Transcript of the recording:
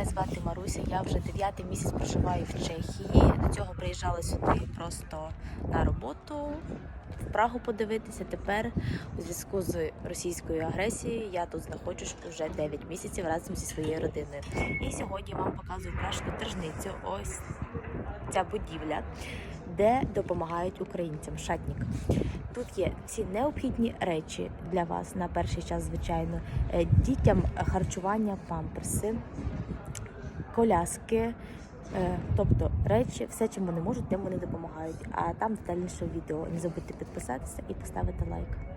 Мене звати Маруся. Я вже дев'ятий місяць проживаю в Чехії. До цього приїжджала сюди просто на роботу, в Прагу подивитися. Тепер у зв'язку з російською агресією я тут знаходжусь вже 9 місяців разом зі своєю родиною. І сьогодні вам показую кращу тržницю. Ось ця будівля, де допомагають українцям. Шатнік. Тут є всі необхідні речі для вас на перший час, звичайно. Е, Дітям харчування, памперси, коляски, е, тобто речі, все, чим вони можуть, тим вони допомагають. А там детальніше відео. Не забудьте підписатися і поставити лайк.